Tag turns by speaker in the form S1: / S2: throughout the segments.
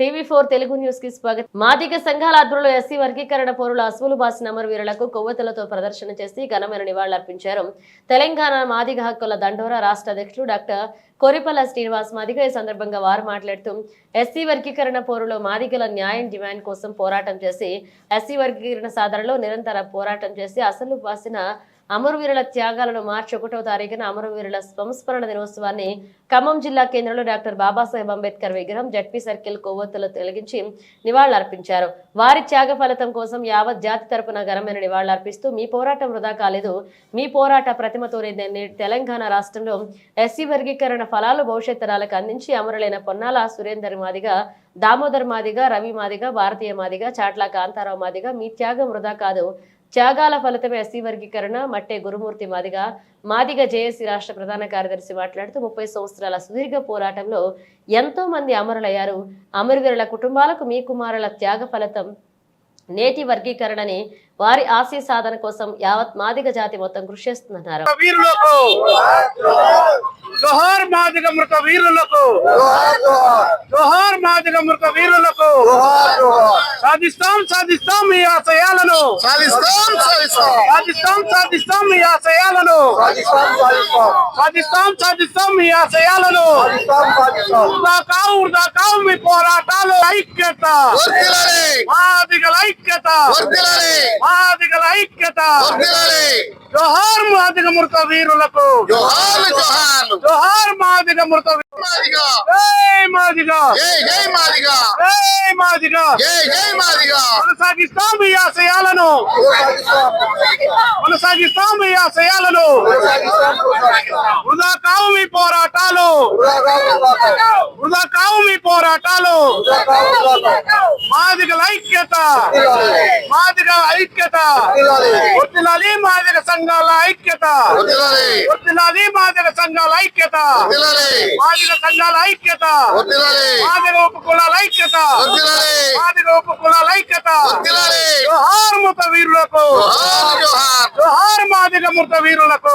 S1: TV four Telugu న్యూస్కి స్వాగతం. మాదిగ సంఘాల ఆధ్వర్యంలో ఎస్సీ వర్గీకరణ పౌరుల అసువులు బాసిన అమరవీరులకు కొవ్వొత్తులతో ప్రదర్శన చేసి ఘనమైన నివాళులర్పించారు. తెలంగాణ మాదిగ హక్కుల దండోరా రాష్ట్ర అధ్యక్షులు డాక్టర్ కొరిపల్ల శ్రీనివాస్ మాదిగ ఈ సందర్భంగా వారు మాట్లాడుతూ ఎస్సీ వర్గీకరణ పౌరులు మాదిగల న్యాయం డిమాండ్ కోసం పోరాటం చేసి ఎస్సీ వర్గీకరణ సాధనలో నిరంతర పోరాటం చేసి అసలు బాసిన అమరవీరుల త్యాగాలను మార్చి ఒకటవ తారీఖున అమరవీరుల సంస్మరణ దినోత్సవాన్ని ఖమ్మం జిల్లా కేంద్రంలో డాక్టర్ బాబాసాహెబ్ అంబేద్కర్ విగ్రహం జడ్పీ సర్కిల్ కొవ్వొత్తులు తొలగించి నివాళులర్పించారు. వారి త్యాగ ఫలితం కోసం యావత్ జాతి తరపున ఘనమైన నివాళులర్పిస్తూ మీ పోరాటం వృధా కాలేదు. మీ పోరాట ప్రతిమతోనే తెలంగాణ రాష్ట్రంలో ఎస్సీ వర్గీకరణ ఫలాలు భవిష్యత్ తరాలకు అందించి అమరులైన పొన్నాల సురేందర్ మాదిగా దామోదర్ మాదిగా రవి మాదిగా భారతీయ మాదిగా చాట్ల కాంతారావు మాదిగా మీ త్యాగం వృధా కాదు. త్యాగాల ఫలితమే ఎస్సీ వర్గీకరణ మట్టే గురుమూర్తి మాదిగా మాదిగ జేఏసీ రాష్ట్ర ప్రధాన కార్యదర్శి మాట్లాడుతూ ముప్పై సంవత్సరాల సుదీర్ఘ పోరాటంలో ఎంతో మంది అమరులయ్యారు. అమరువీరుల కుటుంబాలకు మీ కుమారుల త్యాగ ఫలితం నేటి వర్గీకరణని వారి ఆశయ సాధన కోసం యావత్ మాదిగ జాతి మొత్తం కృషి
S2: చేస్తున్నారు జోహార్ మాదిగ మృత వీరులకు జోహార్ మృత వీరులకు సాధిస్తాం సాధిస్తాం మీ ఆశయాలను.
S3: సాధిస్తాం సాధిస్తాం.
S2: సాధిస్తాం మీ ఆశయాలను.
S3: సాధిస్తాం సాధిస్తాం.
S2: మీ ఆశయాలను. వృధా కావు వృధా కావు మీ పోరాటాలు ఐక్యత. మాదిగల ఐక్యత. మాదిగల ఐక్యత. జోహార్ మాదిగ మృత వీరులకు. జోహార్ మాదిగ మృత
S3: మాదిగా.
S2: మాదిగా.
S3: మాదిగా.
S2: జై మాదిగా.
S3: జై జై మాదిగా.
S2: కొనసాగిస్తాం మీ ఆశయాలను. కొనసాగిస్తాం మీ ఆశయాలను. వృధా కావు మీ పోరాటాలు. వృధా కావు మీ పోరాటాలు. మాదిగల ఐక్యత. మాదిగ ఐక్యత. వర్తిల్లాలి మాదిగ సంఘాల ఐక్యత. వర్తిల్లాలి మాదిగ సంఘాల ఐక్యత. మాదిగ సంఘాల ఐక్యత. మాదిగ ఉపకులాల ఐక్యత. మాదిగ ఉపకులాల ఐక్యత. జోహార్ మృత వీరులకు.
S3: జోహార్
S2: మాదిగ మృత వీరులకు.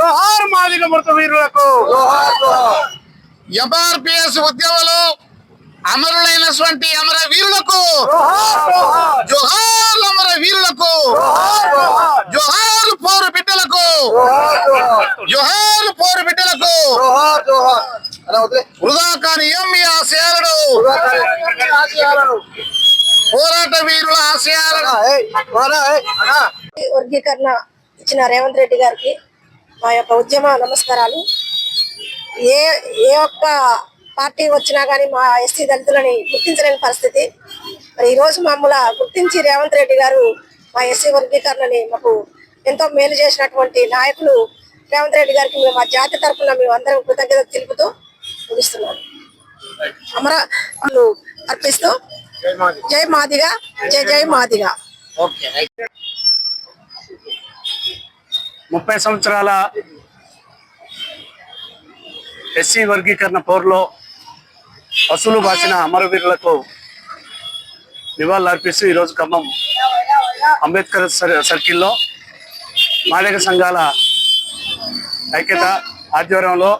S3: జోహార్
S2: మాదిగ మృత వీరులకు.
S3: ఎంఆర్పిఎస్ ఉద్యమంలో అమరులైనటువంటి అమర వీరులకు.
S2: జోహార్
S3: అమర వీరులకు.
S2: జోహార్
S3: పోరు బిడ్డలకు. జోహార్ పోరు బిడ్డలకు.
S4: జోహార్ జోహార్
S3: వృధా కాని ఆశయాలను. పోరాట వీరుల ఆశయాలను.
S5: వర్గీకరణ ఇచ్చిన రేవంత్ రెడ్డి గారికి మా యొక్క ఉద్యమ నమస్కారాలు. ఏ ఏ ఒక్క పార్టీ వచ్చినా కానీ మా ఎస్సీ దళితులని గుర్తించలేని పరిస్థితి. మరి ఈరోజు మమ్మల్ని గుర్తించి రేవంత్ రెడ్డి గారు మా ఎస్సీ వర్గీకరణని మాకు ఎంతో మేలు చేసినటువంటి నాయకులు రేవంత్ రెడ్డి గారికి మేము మా జాతి తరఫున మేము అందరం కృతజ్ఞత తెలుపుతూ ముగిస్తున్నాం అమరాలు వాళ్ళు అర్పిస్తూ జై మాదిగా జై జై మాదిగా.
S2: ముప్పై సంవత్సరాల ఎస్సీ వర్గీకరణ పోరులో అసలు బాసిన అమరవీరులకు నివాళులు అర్పిస్తూ ఈరోజు ఖమ్మం అంబేద్కర్ సర్కిల్లో మాదిక సంఘాల ఐక్యత ఆధ్వర్యంలో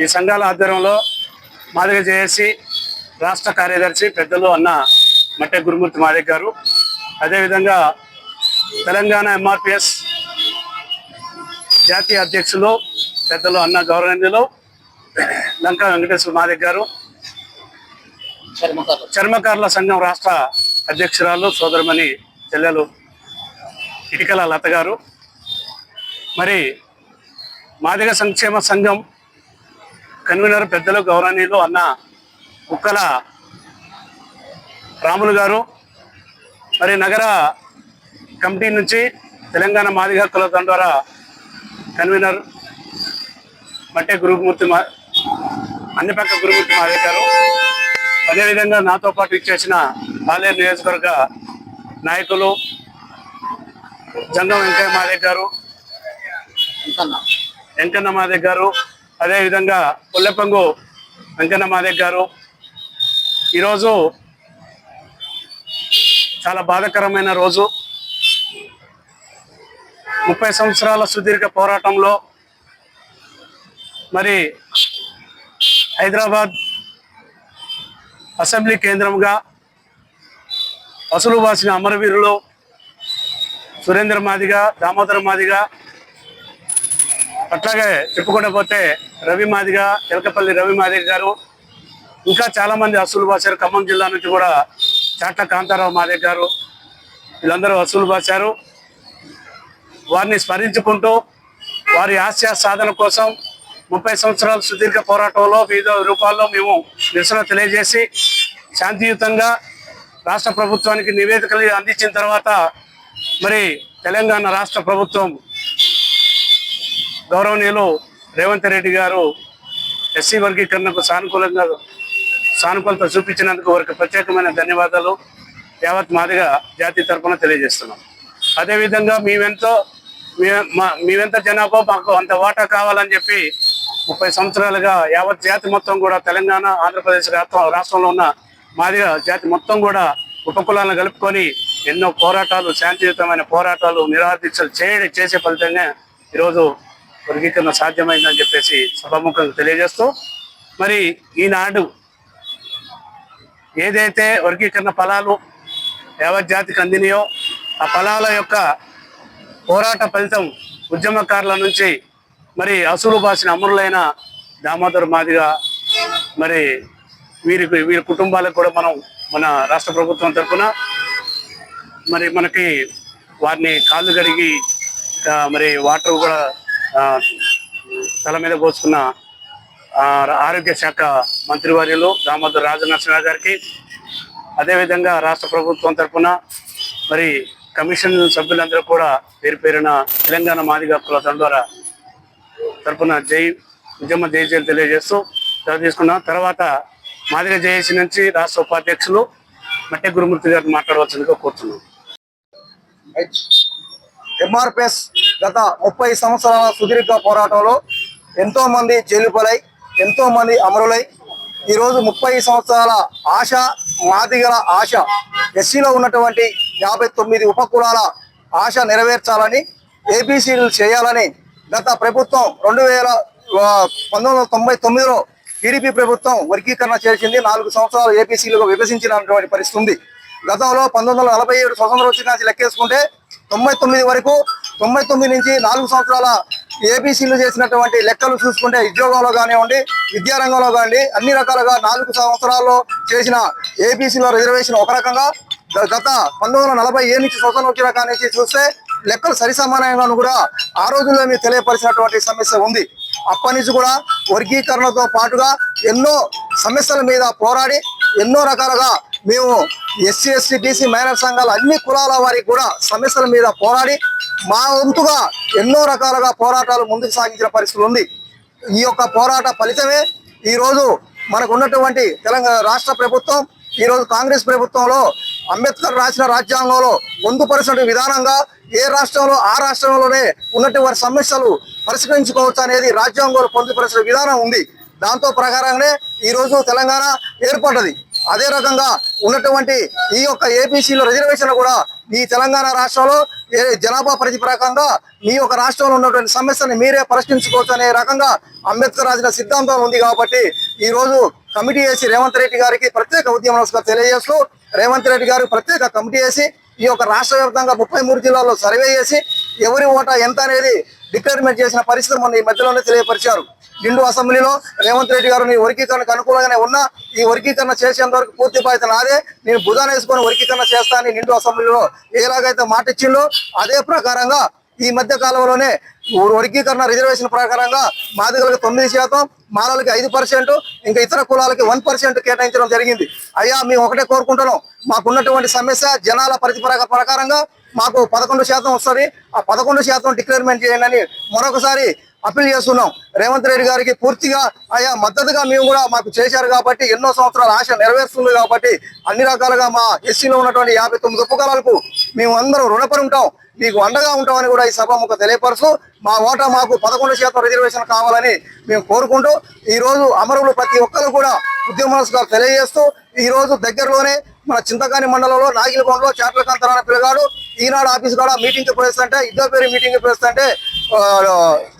S2: ఈ సంఘాల ఆధ్వర్యంలో మాదిగ జేఏసీ రాష్ట్ర కార్యదర్శి పెద్దలు అన్న మట్టె గురుమూర్తి మాదిగ గారు అదేవిధంగా తెలంగాణ ఎంఆర్పిఎస్ జాతీయ అధ్యక్షులు పెద్దలు అన్న గౌరవనీయులు లంకా వెంకటేశ్వర మాదిక్ గారు చర్మకారుల సంఘం రాష్ట్ర అధ్యక్షురాలు సోదరమణి చెల్లెలు ఇటికల లత గారు. మరి మాదిగ సంక్షేమ సంఘం కన్వీనర్ పెద్దలు గౌరవనీయులు అన్న కుక్కల రాములు గారు. మరి నగర కమిటీ నుంచి తెలంగాణ మాదిగ హక్కుల ద్వారా కన్వీనర్ మట్టే గురుమూర్తి మా అన్ని పక్క గురుమూర్తి మాదే గారు. అదేవిధంగా నాతో పాటు ఇచ్చేసిన పాలేరు నియోజకవర్గ నాయకులు జంగం వెంకయ్య మాదే గారు వెంకన్న. మాదే గారు అదేవిధంగా పుల్లెపంగు వెంకన్న మాదే గారు ఈరోజు చాలా బాధాకరమైన రోజు. ముప్పై సంవత్సరాల సుదీర్ఘ పోరాటంలో మరి హైదరాబాద్ అసెంబ్లీ కేంద్రంగా అసలు వాసిన అమరవీరులు సురేంద్ర మాదిగ దామోదర మాదిగ అట్లాగే చెప్పుకుంటూ పోతే రవి మాదిగ ఎలకపల్లి రవి మాదిగ గారు ఇంకా చాలామంది అసలు బాసారు ఖమ్మం జిల్లా నుంచి కూడా చాట్ల కాంతారావు మాదిగ గారు వీళ్ళందరూ అసలు బాసారు వారిని స్మరించుకుంటూ వారి ఆశయ సాధన కోసం ముప్పై సంవత్సరాల సుదీర్ఘ పోరాటంలో వివిధ రూపాల్లో మేము నిరసన తెలియజేసి శాంతియుతంగా రాష్ట్ర ప్రభుత్వానికి నివేదికలు అందించిన తర్వాత మరి తెలంగాణ రాష్ట్ర ప్రభుత్వం గౌరవనీయులు రేవంత్ రెడ్డి గారు ఎస్సీ వర్గీకరణకు సానుకూలంగా సానుకూలత చూపించినందుకు వారికి ప్రత్యేకమైన ధన్యవాదాలు. యావత్ మాదిగా జాతి తరఫున తెలియజేస్తున్నాం. అదేవిధంగా మేమెంతో మా- మేమెంత జనాభా మాకు అంత వాటా కావాలని చెప్పి ముప్పై సంవత్సరాలుగా యావత్ జాతి మొత్తం కూడా తెలంగాణ ఆంధ్రప్రదేశ్ రాష్ట్రంలో ఉన్న మాదిగా జాతి మొత్తం కూడా ఉపకులాలను కలుపుకొని ఎన్నో పోరాటాలు శాంతియుతమైన పోరాటాలు నిరాదీక్షలు చేయడం చేసే ఫలితంగా ఈరోజు వర్గీకరణ సాధ్యమైందని చెప్పేసి సభాముఖంగా తెలియజేస్తూ మరి ఈనాడు ఏదైతే వర్గీకరణ ఫలాలు యావత్ జాతికి అందినాయో ఆ ఫలాల యొక్క పోరాట ఫలితం ఉద్యమకారుల నుంచి మరి అసలు బాసిన అమరులైన దామోదర్ మాదిగా మరి వీరికి వీరి కుటుంబాలకు కూడా మనం మన రాష్ట్ర ప్రభుత్వం తరఫున మరి మనకి వారిని కాళ్ళు కడిగి మరి వాటర్ కూడా తల మీద పోసుకున్న ఆరోగ్య శాఖ మంత్రి వర్యులు దామోదర్ రాజనరసింహ గారికి అదేవిధంగా రాష్ట్ర ప్రభుత్వం తరఫున మరి కమిషన్ సభ్యులందరూ కూడా పేరు పేరున తెలంగాణ మాదిగ కుల ద్వారా తరఫున జై ఉద్యమ జయజయలు తెలియజేస్తూ సెలవు తీసుకున్నాం. తర్వాత మాదిగ జేఏసీ నుంచి రాష్ట్ర ఉపాధ్యక్షులు మట్టె గురుమూర్తి గారిని మాట్లాడవలసిందిగా కోరుతున్నాం.
S4: ఎంఆర్పిఎస్ గత ముప్పై సంవత్సరాల సుదీర్ఘ పోరాటంలో ఎంతో మంది జైలుపలై ఎంతో మంది అమరులై ఈరోజు ముప్పై సంవత్సరాల ఆశ మాదిగల ఆశ ఎస్సీలో ఉన్నటువంటి యాభై తొమ్మిది ఉపకులాల ఆశ నెరవేర్చాలని ఏబీసీలు చేయాలని గత ప్రభుత్వం రెండు వేల పంతొమ్మిది వందల తొంభై తొమ్మిదిలో టీడీపీ ప్రభుత్వం వర్గీకరణ చేసింది. నాలుగు సంవత్సరాలు ఏపీసీలుగా విభజించినటువంటి పరిస్థితి ఉంది. గతంలో పంతొమ్మిది వందల నలభై ఏడు స్వతంత్రం వచ్చిన నుంచి లెక్కేసుకుంటే తొంభై తొమ్మిది వరకు తొంభై తొమ్మిది నుంచి నాలుగు సంవత్సరాల ఏబీసీలు చేసినటువంటి లెక్కలు చూసుకుంటే ఉద్యోగంలో కానివ్వండి విద్యారంగంలో కానివ్వండి అన్ని రకాలుగా నాలుగు సంవత్సరాల్లో చేసిన ఏబీసీలో రిజర్వేషన్ ఒక రకంగా. గత పంతొమ్మిది వందల నలభై ఏడు నుంచి స్వతంత్రం వచ్చిన కాడి నుంచి చూస్తే లెక్కలు సరి సమానంగాను కూడా ఆ రోజుల్లో మీకు తెలియపరిచినటువంటి సమస్య ఉంది. అప్పటి నుంచి కూడా వర్గీకరణతో పాటుగా ఎన్నో సమస్యల మీద పోరాడి ఎన్నో రకాలుగా మేము ఎస్సీ ఎస్సీ బీసీ మైనర్ సంఘాలు అన్ని కులాల వారికి కూడా సమస్యల మీద పోరాడి మా వంతుగా ఎన్నో రకాలుగా పోరాటాలు ముందుకు సాగించిన పరిస్థితులు ఉంది. ఈ యొక్క పోరాట ఫలితమే ఈరోజు మనకు ఉన్నటువంటి తెలంగాణ రాష్ట్ర ప్రభుత్వం ఈరోజు కాంగ్రెస్ ప్రభుత్వంలో అంబేద్కర్ రాసిన రాజ్యాంగంలో పొందుపరిచిన విధానంగా ఏ రాష్ట్రంలో ఆ రాష్ట్రంలోనే ఉన్నటువంటి సమస్యలు పరిష్కరించుకోవచ్చు అనేది రాజ్యాంగంలో పొందుపరిచిన విధానం ఉంది. దాంతో ప్రకారంగానే ఈ రోజు తెలంగాణ ఏర్పడ్డది. అదే రకంగా ఉన్నటువంటి ఈ యొక్క ఏపీసీలో రిజర్వేషన్ కూడా ఈ తెలంగాణ రాష్ట్రంలో ఏ జనాభా ప్రతిప్రకంగా మీ యొక్క రాష్ట్రంలో ఉన్నటువంటి సమస్యను మీరే పరిష్కరించుకోవచ్చు అనే రకంగా అంబేద్కర్ రాసిన సిద్ధాంతం ఉంది కాబట్టి ఈ రోజు కమిటీ వేసి రేవంత్ రెడ్డి గారికి ప్రత్యేక ఉద్యమ నమస్కారం తెలియజేస్తూ రేవంత్ రెడ్డి గారు ప్రత్యేక కమిటీ వేసి ఈ యొక్క రాష్ట్ర వ్యాప్తంగా ముప్పై మూడు జిల్లాల్లో సర్వే చేసి ఎవరి ఓటా ఎంత అనేది డిక్లేర్మెంట్ చేసిన పరిస్థితి మొన్న ఈ మధ్యలోనే తెలియపరిచారు. నిండు అసెంబ్లీలో రేవంత్ రెడ్డి గారు నీ వర్గీకరణకు అనుకూలంగానే ఉన్నా ఈ వర్గీకరణ చేసేంత వరకు పూర్తి బాధ్యత నాదే. నేను బుధాన వేసుకొని వర్గీకరణ చేస్తానని నిండు అసెంబ్లీలో ఎలాగైతే మాట ఇచ్చిందో అదే ప్రకారంగా ఈ మధ్య కాలంలోనే వర్గీకరణ రిజర్వేషన్ ప్రకారంగా మాదిగలకు తొమ్మిది శాతం మాలలకి ఐదు పర్సెంట్ ఇంకా ఇతర కులాలకి వన్ పర్సెంట్ కేటాయించడం జరిగింది. అయ్యా మేము ఒకటే కోరుకుంటున్నాం. మాకున్నటువంటి సమస్య జనాల ప్రతిపరక ప్రకారంగా మాకు పదకొండు శాతం వస్తుంది. ఆ పదకొండు శాతం డిక్లేర్మెంట్ చేయండి అని మరొకసారి అప్పీల్ చేస్తున్నాం. రేవంత్ రెడ్డి గారికి పూర్తిగా ఆయా మద్దతుగా మేము కూడా మాకు చేశారు కాబట్టి ఎన్నో సంవత్సరాల ఆశ నెరవేరుస్తుంది కాబట్టి అన్ని రకాలుగా మా ఎస్సీలో ఉన్నటువంటి యాభై తొమ్మిది ఉపకారాలకు మేము అందరం రుణపడి ఉంటాం. మీకు అండగా ఉంటామని కూడా ఈ సభాముఖ తెలియపరుస్తూ మా ఓటా మాకు పదకొండు శాతం రిజర్వేషన్ కావాలని మేము కోరుకుంటూ ఈరోజు అమరులు ప్రతి ఒక్కరు కూడా ఉద్యమస్తులు తెలియజేస్తూ ఈ రోజు దగ్గరలోనే మన చింతకాని మండలంలో నాగిలకొండలో చేపల అనే పిల్లగాడు ఈనాడు ఆఫీస్ కూడా మీటింగ్కి పోయిస్తుంటే ఇద్దరు పేరు మీటింగ్కి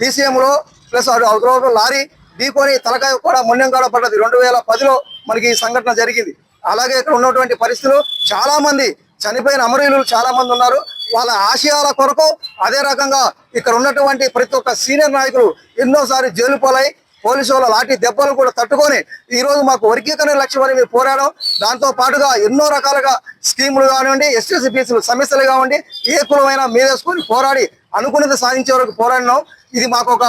S4: డీసీఎంలో ప్లస్ అటు లారీ ఢీకొని తలకాయ కూడా మున్యం కూడా పడ్డది. రెండు వేల పదిలో మనకి ఈ సంఘటన జరిగింది. అలాగే ఇక్కడ ఉన్నటువంటి పరిస్థితులు చాలామంది చనిపోయిన అమరవీరులు చాలామంది ఉన్నారు. వాళ్ళ ఆశయాల కొరకు అదే రకంగా ఇక్కడ ఉన్నటువంటి ప్రతి ఒక్క సీనియర్ నాయకులు ఎన్నోసారి జైలు పాలై పోలీసు వాళ్ళ దెబ్బలు కూడా తట్టుకొని ఈరోజు మాకు వర్గీకరణ లక్ష్యమని మేము పోరాడాం. దాంతో పాటుగా ఎన్నో రకాలుగా స్కీములు కానివ్వండి ఎస్టీసీ బీసీలు సమస్యలు కానివ్వండి ఏ కులమైనా మీదేసుకొని పోరాడి అనుకున్నది సాధించే వరకు పోరాడినాం. ఇది మాకు ఒక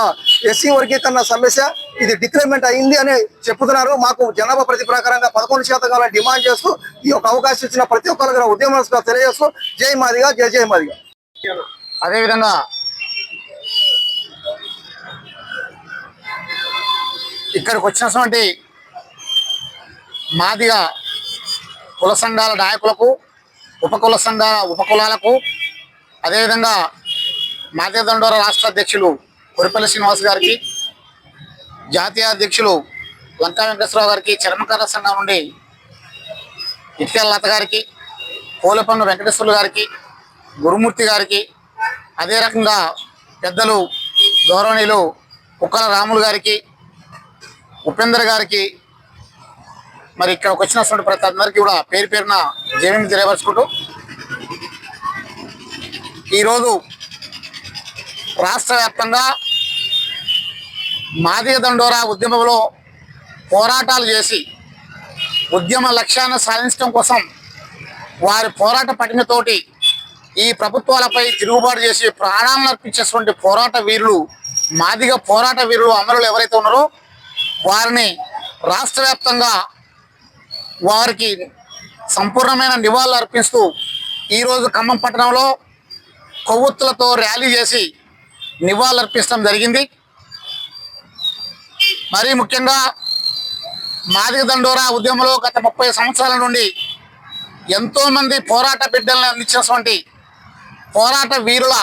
S4: ఎస్సీ వర్గీకరణ సమస్య. ఇది డిక్లైర్మెంట్ అయింది అని చెప్తున్నారు మాకు జనాభా ప్రతి ప్రకారంగా పదకొండు శాతం కావాలని డిమాండ్ చేస్తూ ఈ యొక్క అవకాశం ఇచ్చిన ప్రతి ఒక్కరికి ఉద్యమస్తుగా తెలియజేస్తూ జై మాదిగా జై జై మాదిగా.
S3: అదేవిధంగా ఇక్కడికి వచ్చినటువంటి మాదిగా కుల సంఘాల నాయకులకు ఉపకుల సంఘాల ఉపకులాలకు అదేవిధంగా మాదిగ దండోర రాష్ట్ర అధ్యక్షులు కురిపల్లి శ్రీనివాస్ గారికి జాతీయ అధ్యక్షులు లంకా వెంకటేశ్వరరావు గారికి చర్మకార సంఘం నుండి ఇటుకల లత గారికి పోలపండు వెంకటేశ్వర్లు గారికి గురుమూర్తి గారికి అదే రకంగా పెద్దలు గౌరవనీయులు కుక్కల రాములు గారికి ఉపేందర్ గారికి మరి ఇక్కడ వచ్చినటువంటి ప్రతి అందరికీ కూడా పేరు పేరున జేమీని తెలియపరుచుకుంటూ ఈరోజు రాష్ట్ర వ్యాప్తంగా మాదిగ దండోరా ఉద్యమంలో పోరాటాలు చేసి ఉద్యమ లక్ష్యాన్ని సాధించడం కోసం వారి పోరాట పటిమతోటి ఈ ప్రభుత్వాలపై తిరుగుబాటు చేసి ప్రాణాలను అర్పించేటువంటి పోరాట వీరులు మాదిగ పోరాట వీరులు అమరులు ఎవరైతే ఉన్నారో వారిని రాష్ట్ర వ్యాప్తంగా వారికి సంపూర్ణమైన నివాళులు అర్పిస్తూ ఈరోజు ఖమ్మం పట్టణంలో కొవ్వొత్తులతో ర్యాలీ చేసి నివాళులర్పించడం జరిగింది. మరీ ముఖ్యంగా మాదిక దండోరా ఉద్యమంలో గత ముప్పై సంవత్సరాల నుండి ఎంతోమంది పోరాట బిడ్డలను అందించినటువంటి పోరాట వీరుల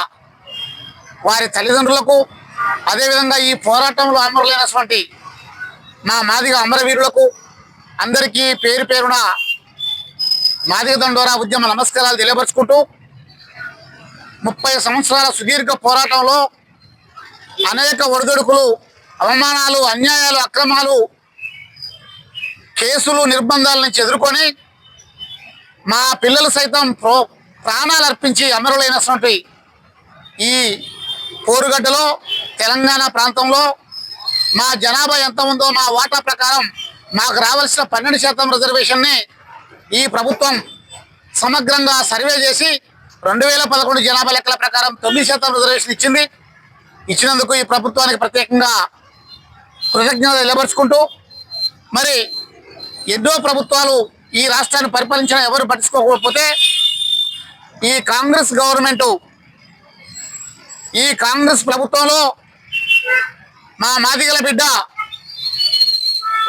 S3: వారి తల్లిదండ్రులకు అదేవిధంగా ఈ పోరాటంలో అమరులైనటువంటి మా మాదిగ అమరవీరులకు అందరికీ పేరు పేరున మాదిగ దండోరా ఉద్యమ నమస్కారాలు తెలియపరుచుకుంటూ ముప్పై సంవత్సరాల సుదీర్ఘ పోరాటంలో అనేక ఒడిదుడుకులు అవమానాలు అన్యాయాలు అక్రమాలు కేసులు నిర్బంధాల నుంచి ఎదుర్కొని మా పిల్లలు సైతం ప్రో ప్రాణాలు అర్పించి అమరులైనటువంటి ఈ పోరుగడ్డలో తెలంగాణ ప్రాంతంలో మా జనాభా ఎంత ఉందో మా వాటా ప్రకారం మాకు రావాల్సిన పన్నెండు శాతం రిజర్వేషన్ని ఈ ప్రభుత్వం సమగ్రంగా సర్వే చేసి రెండు వేల పదకొండు జనాభా లెక్కల ప్రకారం తొమ్మిది శాతం రిజర్వేషన్ ఇచ్చింది. ఇచ్చినందుకు ఈ ప్రభుత్వానికి ప్రత్యేకంగా కృతజ్ఞత నిలబరుచుకుంటూ మరి ఎన్నో ప్రభుత్వాలు ఈ రాష్ట్రాన్ని పరిపాలించిన ఎవరు పట్టించుకోకపోతే ఈ కాంగ్రెస్ గవర్నమెంటు ఈ కాంగ్రెస్ ప్రభుత్వంలో మా మాదిగల బిడ్డ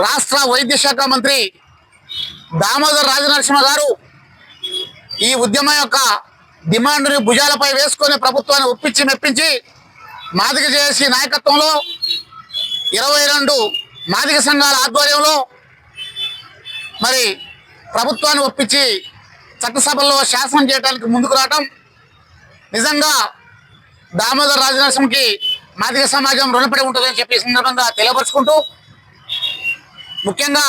S3: రాష్ట్ర వైద్య శాఖ మంత్రి దామోదర్ రాజనరసింహ గారు ఈ ఉద్యమం యొక్క డిమాండ్ని భుజాలపై వేసుకొని ప్రభుత్వాన్ని ఒప్పించి మెప్పించి మాదిక చేసి నాయకత్వంలో ఇరవై రెండు మాదిక సంఘాల ఆధ్వర్యంలో మరి ప్రభుత్వాన్ని ఒప్పించి చట్టసభల్లో శాసనం చేయడానికి ముందుకు రావటం నిజంగా దామోదర్ రాజనరసింహకి మాదిక సమాజం రుణపడి ఉంటుందని చెప్పి సందర్భంగా తెలియపరుచుకుంటూ ముఖ్యంగా